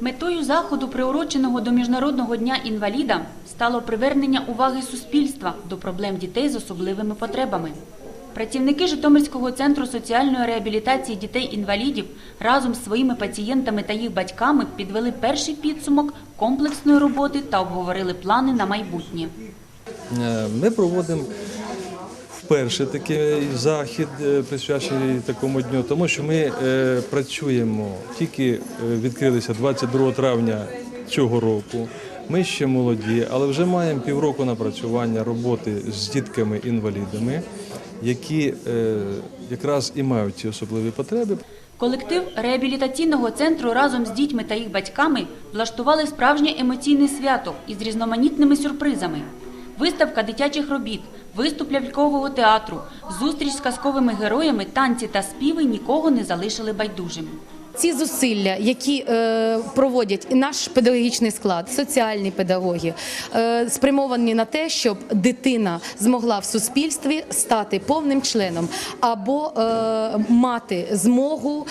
Метою заходу, приуроченого до Міжнародного дня інваліда, стало привернення уваги суспільства до проблем дітей з особливими потребами. Працівники Житомирського центру соціальної реабілітації дітей-інвалідів разом з своїми пацієнтами та їх батьками підвели перший підсумок комплексної роботи та обговорили плани на майбутнє. Е, Ми проводимо вперше такий захід, е, присвячений такому дню, тому що ми е, працюємо, тільки е, відкрилися 22 травня цього року. Ми ще молоді, але вже маємо півроку напрацювання роботи з дітками-інвалідами, які якраз і мають ці особливі потреби. Колектив реабілітаційного центру разом з дітьми та їх батьками влаштували справжнє емоційне свято із різноманітними сюрпризами. Виставка дитячих робіт, виступ лялькового театру, зустріч з казковими героями, танці та співи нікого не залишили байдужим. Ці зусилля, які е, проводять і наш педагогічний склад, соціальні педагоги, е, спрямовані на те, щоб дитина змогла в суспільстві стати повним членом або е, мати змогу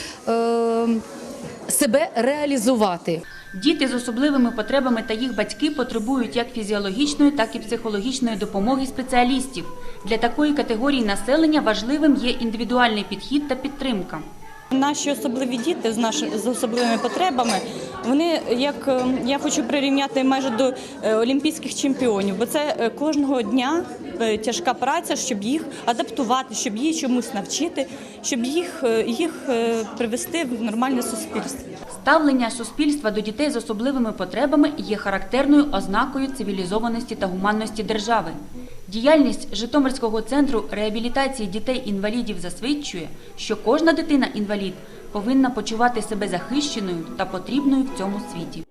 себе реалізувати. Діти з особливими потребами та їх батьки потребують як фізіологічної, так і психологічної допомоги спеціалістів. Для такої категорії населення важливим є індивідуальний підхід та підтримка. Наші особливі діти з нашими з особливими потребами, вони як е, я хочу прирівняти майже до е, олімпійських чемпіонів, бо це е, кожного дня е, тяжка праця, щоб їх адаптувати, щоб їх чомусь навчити, щоб їх, їх привести в нормальне суспільство. Ставлення суспільства до дітей з особливими потребами є характерною ознакою цивілізованості та гуманності держави. Діяльність Житомирського центру реабілітації дітей-інвалідів засвідчує, що кожна дитина-інвалід повинна почувати себе захищеною та потрібною в цьому світі.